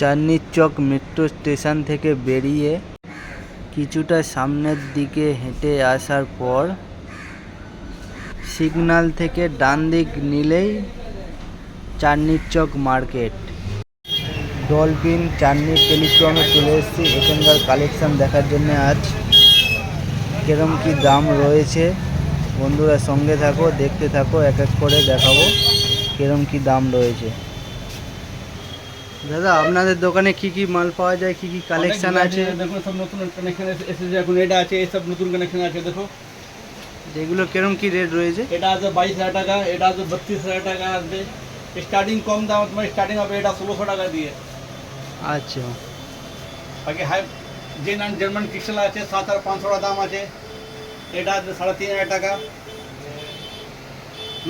চাঁদনির চক metro station থেকে বেরিয়ে কিছুটা সামনের দিকে হেঁটে আসার পর সিগন্যাল থেকে ডান দিক নিলেই চাঁদনির চক মার্কেট। ডলফিন চাঁদনি টেলিগ্রামে চলে এসেছি। এখানকার কালেকশন দেখার জন্য আজ কিরম কি দাম রয়েছে? বন্ধুরা সঙ্গে থাকো, দেখতে থাকো, এক এক করে দেখাবো কিরম কি দাম রয়েছে। দাদা আপনাদের দোকানে কি কি মাল পাওয়া যায় কি কি কালেকশন আছে? দেখো সব নতুন কানেকশন এসেছে এখন এটা আছে এই সব নতুন কানেকশন আছে দেখো। যেগুলো কিরম কি রেট রয়েছে? এটা আছে বাইশ হাজার টাকা এটা আছে বত্রিশ হাজার টাকা আসবে। স্টার্টিং কম দাম তোমার স্টার্টিং হবে এটা ষোলোশো টাকা দিয়ে। আচ্ছা। বাকি হাই যে নাম জার্মান ক্রিস্টাল আছে সাত হাজার পাঁচশো টাকা দাম আছে। এটা আছে সাড়ে তিন হাজার টাকা।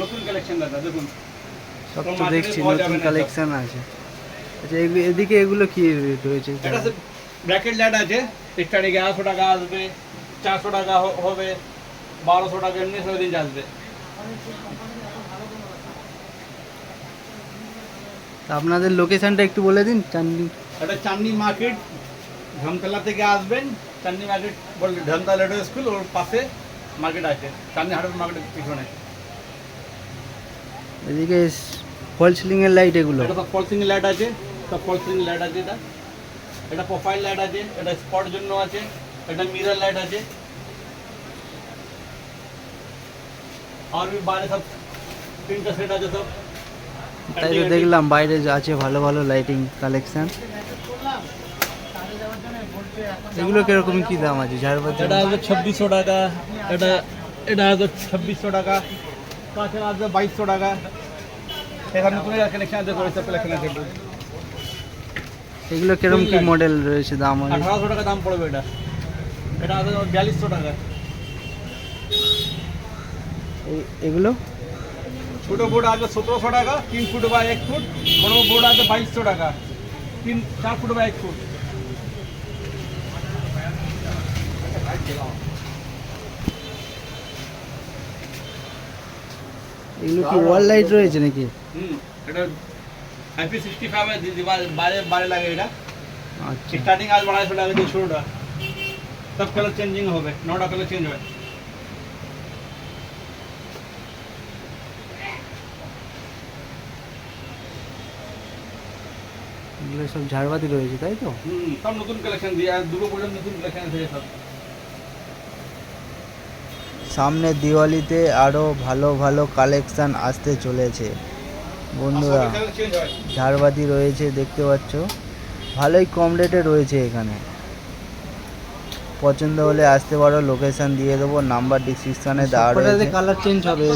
নতুন কালেকশন দাদা দেখুন। সব তো দেখছি নতুন কালেকশন আছে। আচ্ছা এদিকে এগুলো কি রয়েছে? ব্র্যাকেট লাইট আছে। স্টার্টিং এগারোশো টাকা আসবে চারশো টাকা হবে বারোশো টাকা এমনি সব রেঞ্জ আসবে আপনাদের লোকেশনটা একটু বলে দিন চান্দি এটা চাঁদনি মার্কেট ধমতলা থেকে আসবেন। চাঁদনি মার্কেট বললে ধমতলা স্কুল ওর পাশে মার্কেট আছে। চাঁদনি হাটের মার্কেটের পিছনে। এদিকে ফল সিলিং এর লাইট এগুলো। এটা ফল সিলিং লাইট আছে। সব ফল সিলিং লাইট আছে এটা। এটা প্রোফাইল লাইট আছে এটা স্পট জন্য আছে এটা মিরর লাইট আছে। আর भी বাইরে সব তিনটা সেট আছে সব। তাই তো দেখলাম বাইরে আছে ভালো ভালো লাইটিং কালেকশন এগুলো কীরকম কি দাম আছে? ঝাড়বাতি এটা আছে ছাব্বিশশো টাকা এটা এটা আছে ছাব্বিশশো টাকা তাছাড়া আছে বাইশশো টাকা। এখানে নতুন কানেকশন আছে করে সব কালেকশন আছে। এগুলো কিরম কি মডেল রয়েছে দাম আছে আঠারোশো টাকা দাম পড়বে এটা। এটা আছে বিয়াল্লিশশো টাকা। এই- এগুলো? ছোটো বোর্ড আছে সতেরোশো টাকা তিন ফুট বা এক ফুট। বড় বোর্ড আছে বাইশশো টাকা। তিন চার ফুট বা এক ফুট। এগুলো কি ওয়াল লাইট রয়েছে নাকি? হুম এটা আইপি সিক্সটি ফাইভ বাইরে বাইরে লাগে এটা। আচ্ছা। স্টার্টিং আজ আড়াইশো টাকা দিয়ে শুরুটা। সব কালার চেঞ্জিং হবে নটা কালার চেঞ্জ হবে এগুলো সব ঝাড়বাতি রয়েছে তাই তো? সব নতুন কালেকশন দিয়ে আর দুটো পর্যন্ত নতুন কালেকশন আছে সব। সামনে দিওয়ালিতে আরও ভালো ভালো কালেকশন আসতে চলেছে। বন্ধুরা ঝাড়বাতি রয়েছে দেখতে পাচ্ছ। ভালোই কম রেটে রয়েছে এখানে। পছন্দ হলে আসতে পারো লোকেশন দিয়ে দেবো নাম্বার ডিসক্রিপশানে দেওয়া রয়েছে। কালার চেঞ্জ হবে